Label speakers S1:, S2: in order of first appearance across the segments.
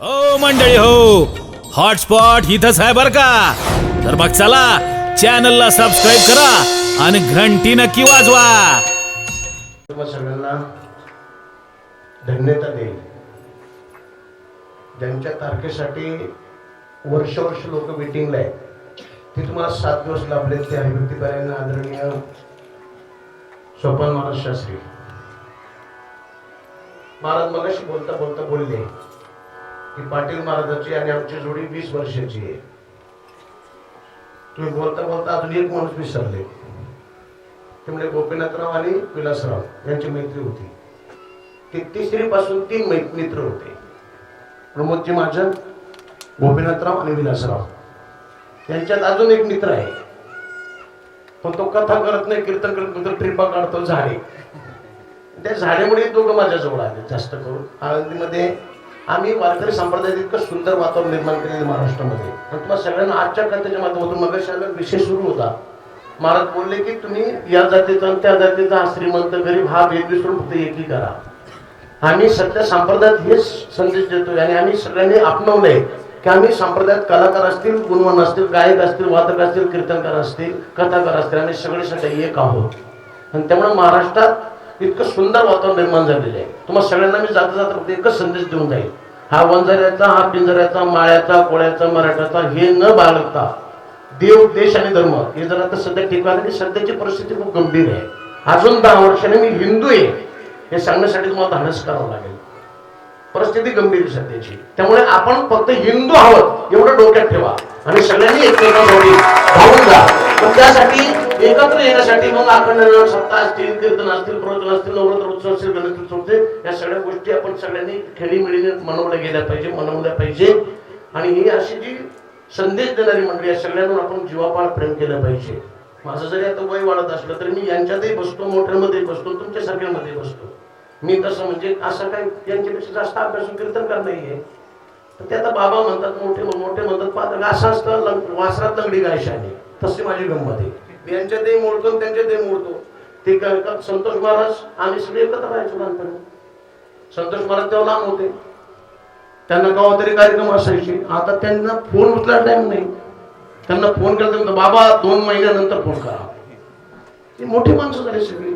S1: हो मंडळी हो. हॉटस्पॉट इथंच आहे बर का? तर मग चला चॅनलला सबस्क्राईब करा आणि घंटी नक्की वाजवा.
S2: सगळ्यांना धन्यता देईल. ज्यांच्या तारखेसाठी वर्ष वर्ष लोक मिटिंगला आहेत ते तुम्हाला सात दिवस लाभले ते हरिभक्तीपर्यंत आदरणीय सोपान महाराज शास्त्री. महाराज मगाशी बोलता बोलता बोलले ही पाटील महाराजाची आणि आमची जोडी वीस वर्षाची आहे. तुम्ही बोलता बोलता अजून एक माणूस विसरले. ते म्हणजे गोपीनाथराव आणि विलासराव यांची मैत्री होती. ते तिसरी पासून तीन मित्र होते. प्रमोदजी महाजन गोपीनाथराव आणि विलासराव. यांच्यात अजून एक मित्र आहे. पण तो कथा करत नाही कीर्तन करत नाही ट्रिपा काढतो झाडे. त्या झाडेमुळे दोघं माझ्याजवळ आले जास्त करून. आळंदीमध्ये आम्ही वारकरी संप्रदायात इतकं सुंदर वातावरण निर्माण केलेलं महाराष्ट्रामध्ये. पण तुम्हाला सगळ्यांना आजच्या कथेच्या माध्यमातून मगाशी आम्ही विषय सुरू होता. महाराज बोलले की तुम्ही या जातीचा आणि त्या जातीचा हा श्रीमंत गरीब हा भेद विसरून फक्त एकी करा. आम्ही सध्या संप्रदायात हेच संदेश देतोय आणि आम्ही सगळ्यांनी आपणवलंय की आम्ही संप्रदायात कलाकार असतील गुणवान असतील गायक असतील वादक असतील कीर्तनकार असतील कथाकार असतील आम्ही सगळे सगळे एक आहोत. आणि त्यामुळे महाराष्ट्रात इतकं सुंदर वातावरण निर्माण झालेलं आहे. तुम्हाला सगळ्यांना मी जाता जाता फक्त एकच संदेश देऊन जाईल. हा वंजाऱ्याचा हा पिंजऱ्याचा माळ्याचा कोळ्याचा मराठ्याचा हे न बाळगता देव देश आणि धर्म हे जर आता सध्या ठिकाण की सध्याची परिस्थिती खूप गंभीर आहे. अजून दहा वर्षाने मी हिंदू आहे. हे सांगण्यासाठी तुम्हाला धाडस करावं लागेल. परिस्थिती गंभीर आहे सध्याची. त्यामुळे आपण फक्त हिंदू आहोत एवढं डोक्यात ठेवा. आणि सगळ्यांनी एकमेकांसाठी धावून जा. पण त्यासाठी एकत्र येण्यासाठी मग अखंड नाम सप्ताह असतील कीर्तन असतील प्रवचन असतील नवरात्र उत्सव असतील गणेश उत्सव या सगळ्या गोष्टी आपण सगळ्यांनी खेळीमिळीने मनवल्या गेल्या पाहिजे मनवल्या पाहिजे. आणि ही अशी जी संदेश देणारी मंडळी या सगळ्यांवर आपण जीवापाड प्रेम केलं पाहिजे. माझं जरी आता वय वाढत असलं तरी मी यांच्यातही बसतो मोठ्यामध्ये बसतो तुमच्या तुमच्यासारख्यामध्ये बसतो. मी तसं म्हणजे असं काही यांच्यापेक्षा जास्त अभ्यास कीर्तन कीर्तनकार नाहीये. तर ते आता बाबा म्हणतात मोठे मोठे म्हणतात पाहता असं असतं वासरात लंगडी गायशाने. तशी माझी गंमत आहे. यांच्या ते मोडतो त्यांच्या ते मोडतो. ते क- संतोष महाराज आम्ही सगळे एकत्र राहायचो लहानपणी संतोष महाराज तेव्हा लांब होते. त्यांना गावात तरी कार्यक्रम असायचे. आता त्यांना फोन उचला टाइम नाही. त्यांना फोन केला बाबा दोन महिन्यानंतर फोन करा. ती मोठी माणसं झाली सगळी.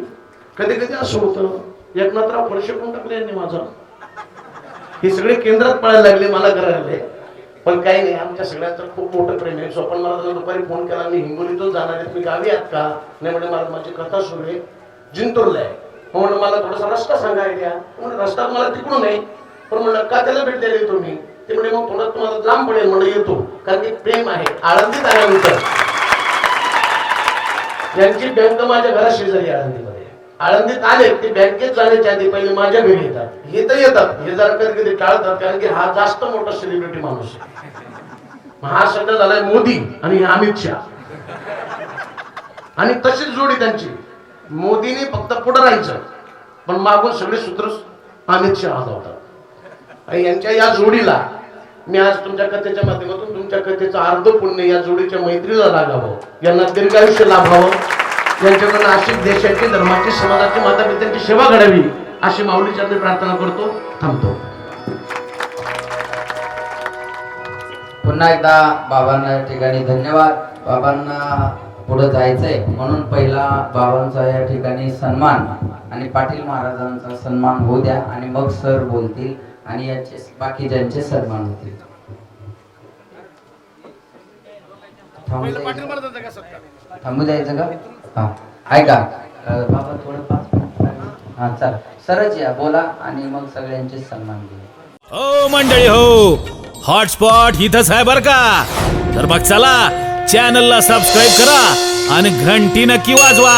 S2: कधी कधी असं होतं. एकनाथराव फरशे कोण टाकले यांनी माझा? हे सगळे केंद्रात पळायला लागले मला करायला पण काही नाही आमच्या सगळ्यांचं खूप मोठं प्रेम आहे. स्वपन महाराजांना दुपारी फोन केला मी हिंगोलीतून जाणार आहे तुम्ही गावी आहात का? नाही म्हणजे मला माझी कथा सुरू आहे. जिंतूरला आहे. मग मला थोडासा रस्ता सांगाय द्या म्हणजे रस्ता मला तिकडून आहे. पण म्हणलं का त्याला भेट द्यायला ते म्हणजे मग थोडं तुम्हाला लांब पडेल म्हणजे येतो. कारण की प्रेम आहे आळंदीत आल्यानंतर यांची बँक माझ्या घरा शेजारी आळंदीमध्ये. आळंदीत आले ते बँकेत जाण्याच्या आधी पहिले माझ्या घरी येतात. हे तर येतात. हे जरा कधी कधी टाळतात कारण की हा जास्त मोठा सेलिब्रिटी माणूस आहे. हा सध्या झालाय मोदी आणि अमित शहा. आणि तशीच जोडी त्यांची. मोदीने फक्त पुढे राहायचं. पण मागून सगळे सूत्र अमित शहा होतात आणि यांच्या या जोडीला मी आज तुमच्या कथेच्या माध्यमातून तुमच्या कथेचं अर्ध पुण्य या जोडीच्या मैत्रीला लागावं. यांना दीर्घायुष्य लाभावं. यांच्याकडून अशी देशाची धर्माची समाजाची माता पित्यांची सेवा घडावी अशी माऊलीच्या मी प्रार्थना करतो थांबतो.
S3: पुन्हा एकदा बाबांना या ठिकाणी धन्यवाद. बाबांना पुढे जायचंय. म्हणून पहिला बाबांचा या ठिकाणी सन्मान आणि पाटील महाराजांचा सन्मान होऊ द्या आणि मग सर बोलतील आणि याचे बाकी ज्यांचे सन्मान होतील. थांबू द्यायचं? का? हा. ऐका बाबा थोडं पाच हा चाल. सरच या बोला आणि मग सगळ्यांचे सन्मान घेऊ.
S1: हो मंडळी हो. हॉटस्पॉट इथंच आहे बर का? तर मग चला चॅनलला सबस्क्राईब करा आणि घंटी नक्की वाजवा.